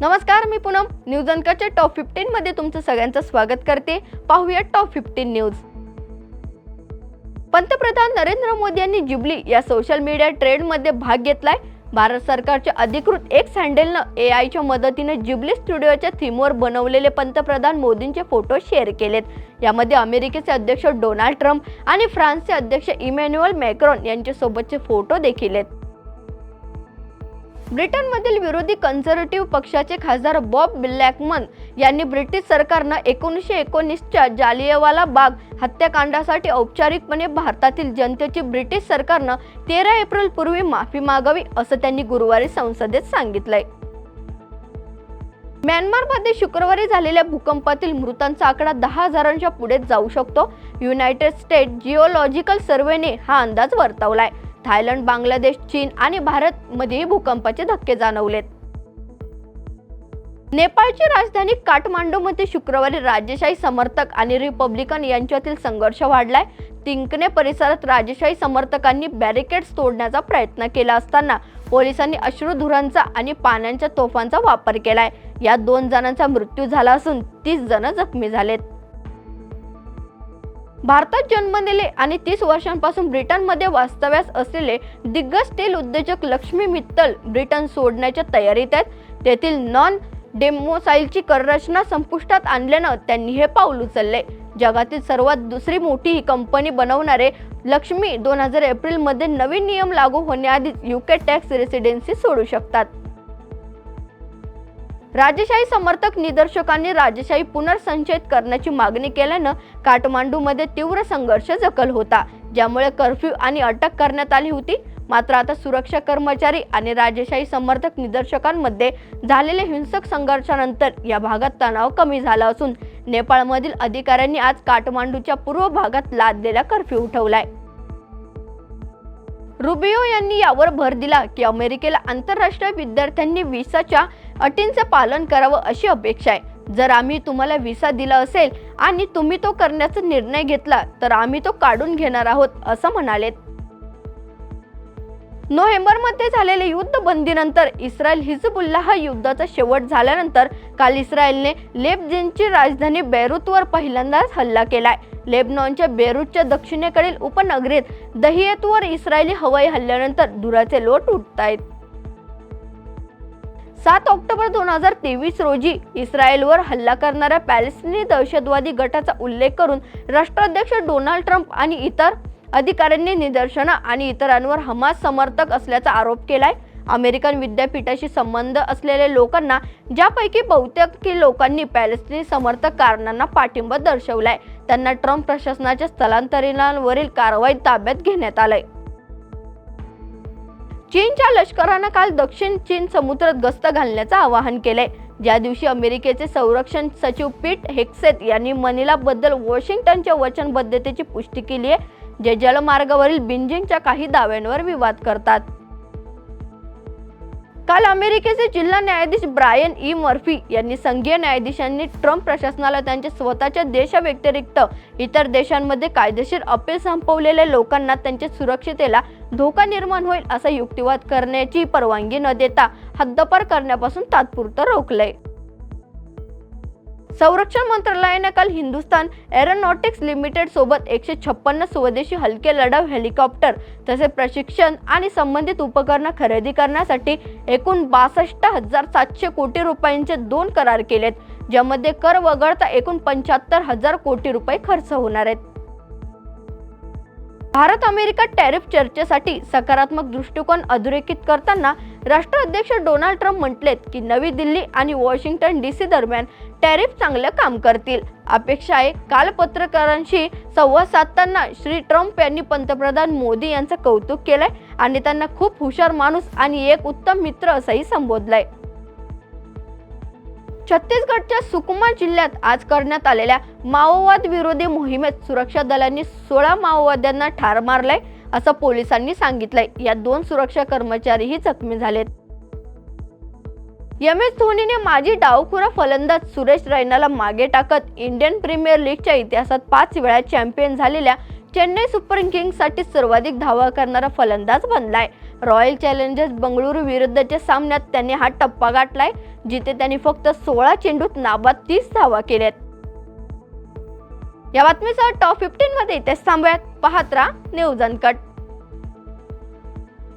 नमस्कार मी पूनम. न्यूज अंकाच्या टॉप फिफ्टीन मध्ये तुमचं सगळ्यांचं स्वागत करते. पाहूया टॉप फिफ्टीन न्यूज पंतप्रधान नरेंद्र मोदी यांनी जिबली या सोशल मीडिया ट्रेंडमध्ये भाग घेतलाय. भारत सरकारच्या अधिकृत एक्स हँडलनं ए आयच्या मदतीने जिबली स्टुडिओच्या थीमवर बनवलेले पंतप्रधान मोदींचे फोटो शेअर केलेत. यामध्ये अमेरिकेचे अध्यक्ष डोनाल्ड ट्रम्प आणि फ्रान्सचे अध्यक्ष इमॅन्युअल मॅक्रॉन यांच्यासोबतचे फोटो देखील आहेत. ब्रिटनमधील विरोधी कन्झर्वेटिव्ह पक्षाचे खासदार बॉब ब्लॅकमन यांनी ब्रिटिश सरकारनं एकोणीसशे एकोणीसच्या जालियवाला बाग हत्याकांडासाठी औपचारिकपणे भारतातील जनतेची ब्रिटिश सरकारनं तेरा एप्रिल पूर्वी माफी मागावी असं त्यांनी गुरुवारी संसदेत सांगितलंय. म्यानमारमध्ये शुक्रवारी झालेल्या भूकंपातील मृतांचा आकडा दहा हजारांच्या पुढे जाऊ शकतो. युनायटेड स्टेट जिओलॉजिकल सर्व्हेने हा अंदाज वर्तवलाय. थायलंड बांगलादेश चीन आणि भारत मध्ये भूकंपाचे धक्के जाणवलेत. नेपाळची राजधानी काठमांडूमध्ये शुक्रवारी राजेशाही समर्थक आणि रिपब्लिकन यांच्यातील संघर्ष वाढलाय. तिंकने परिसरात राजेशाही समर्थकांनी बॅरिकेड्स तोडण्याचा प्रयत्न केला असताना पोलिसांनी अश्रुधुरांचा आणि पाण्याच्या तोफांचा वापर केलाय. यात दोन जणांचा मृत्यू झाला असून तीस जण जखमी झालेत. भारतात जन्मलेले आणि तीस वर्षांपासून ब्रिटनमध्ये वास्तव्यास असलेले दिग्गज तेल उद्योजक लक्ष्मी मित्तल ब्रिटन सोडण्याच्या तयारीत आहेत. तेथील नॉन डेमोसाईलची कररचना संपुष्टात आणल्यानं त्यांनी हे पाऊल उचलले. जगातील सर्वात दुसरी मोठी ही कंपनी बनवणारे लक्ष्मी दोन हजार एप्रिलमध्ये नवीन नियम लागू होण्याआधीच युके टॅक्स रेसिडेन्सी सोडू शकतात. राजेशाही समर्थक निदर्शकांनी राजेशाही पुनर्संचयित करण्याची मागणी केल्यानं काठमांडूमध्ये तीव्र संघर्ष जकल होता ज्यामुळे कर्फ्यू आणि अटक करण्यात आली होती. मात्र आता सुरक्षा कर्मचारी आणि राजेशाही समर्थक निदर्शकांमध्ये झालेल्या हिंसक संघर्षानंतर या भागात तणाव कमी झाला असून नेपाळमधील अधिकाऱ्यांनी आज काठमांडूच्या पूर्व भागात लादलेला कर्फ्यू उठवलाय. रुबियो यांनी यावर भर दिला की अमेरिकेला आंतरराष्ट्रीय विद्यार्थ्यांनी व्हिसाच्या अटींचे पालन करावं अशी अपेक्षा आहे. जर आम्ही तुम्हाला व्हिसा दिला असेल आणि तुम्ही तो करण्याचा निर्णय घेतला तर आम्ही तो काढून घेणार आहोत असं म्हणालेत. नोव्हेंबरमध्ये झालेल्या युद्धबंदीनंतर इस्रायल हिजबुल्ला हा युद्धाचा शेवट झाल्यानंतर काल इस्रायलने लेबजेनची राजधानी बेरूतवर पहिल्यांदाच हल्ला केलाय. लेबनॉनच्या बेरूतच्या दक्षिणेकडील उपनगरीत दहियतवर इस्रायली हवाई हल्ल्यानंतर धुराचे लोट उठत आहेत सात ऑक्टोबर दोन हजार तेवीस रोजी इस्रायलवर हल्ला करणाऱ्या पॅलेस्टिनी दहशतवादी गटाचा उल्लेख करून राष्ट्राध्यक्ष डोनाल्ड ट्रम्प आणि इतर अधिकाऱ्यांनी निदर्शनं आणि इतरांवर हमास समर्थक असल्याचा आरोप केलाय. अमेरिकन विद्यापीठाशी संबंध असलेल्या लोकांना ज्यापैकी बहुतेक लोकांनी पॅलेस्टिनी समर्थक कारणांना पाठिंबा दर्शवलाय त्यांना ट्रम्प प्रशासनाच्या स्थलांतरणावरील कारवाई ताब्यात घेण्यात आलंय. चीनच्या लष्करानं काल दक्षिण चीन समुद्रात गस्त घालण्याचं आवाहन केलंय. ज्या दिवशी अमेरिकेचे संरक्षण सचिव पीट हेक्सेट यांनी मनिलाबद्दल वॉशिंग्टनच्या वचनबद्धतेची पुष्टी केली आहे जे जलमार्गावरील बिंजिंगच्या काही दाव्यांवर विवाद करतात. काल अमेरिकेचे जिल्हा न्यायाधीश ब्रायन ई. मर्फी यांनी संघीय न्यायाधीशांनी ट्रम्प प्रशासनाला त्यांच्या स्वतःच्या देशाव्यतिरिक्त इतर देशांमध्ये कायदेशीर अपील संपवलेल्या लोकांना त्यांच्या सुरक्षितेला धोका निर्माण होईल असा युक्तिवाद करण्याची परवानगी न देता हद्दपार करण्यापासून तात्पुरतं रोखलंय. संरक्षण मंत्रालयाने काल हिंदुस्थान एरोनॉटिक्स लिमिटेड सोबत एकशे छप्पन्न स्वदेशी हलके लढाऊ हेलिकॉप्टर तसेच प्रशिक्षण आणि संबंधित उपकरणं खरेदी करण्यासाठी एकूण बासष्ट हजार सातशे कोटी रुपयांचे दोन करार केलेत ज्यामध्ये कर वगळता एकूण पंच्याहत्तर हजार कोटी रुपये खर्च होणार आहेत. भारत अमेरिका टॅरिफ चर्चेसाठी सकारात्मक दृष्टिकोन अधोरेखित करताना राष्ट्राध्यक्ष डोनाल्ड ट्रम्प म्हटलेत की नवी दिल्ली आणि वॉशिंग्टन डी सी दरम्यान टॅरिफ चांगलं काम करतील. अपेक्षा आहे काल पत्रकारांशी संवाद साधताना श्री ट्रम्प यांनी पंतप्रधान मोदी यांचं कौतुक केलंय आणि त्यांना खूप हुशार माणूस आणि एक उत्तम मित्र असंही संबोधलंय. छत्तीसगडच्या सुकमा जिल्ह्यात आज करण्यात आलेल्या माओवाद विरोधी मोहिमेत सुरक्षा दलांनी सोळा माओवाद्यांना ठार मारलंय असं पोलिसांनी सांगितलंय. या दोन सुरक्षा कर्मचारीही जखमी झालेत. एम एस धोनीने माजी डावखुरा फलंदाज सुरेश रैनाला मागे टाकत इंडियन प्रीमियर लीगच्या इतिहासात पाच वेळा चॅम्पियन झालेल्या चेन्नई सुपर किंग्ससाठी सर्वाधिक धावा करणारा फलंदाज बनलाय. रॉयल चॅलेंजर्स बंगळुरू विरुद्धच्या सामन्यात त्याने हा टप्पा गाठलाय जिथे त्यांनी फक्त सोळा चेंडूत नाबाद तीस धावा केल्यात. या बातमीसह टॉप फिफ्टीन मध्ये इथेच थांबूयात. पाहत राहा न्यूज अनकट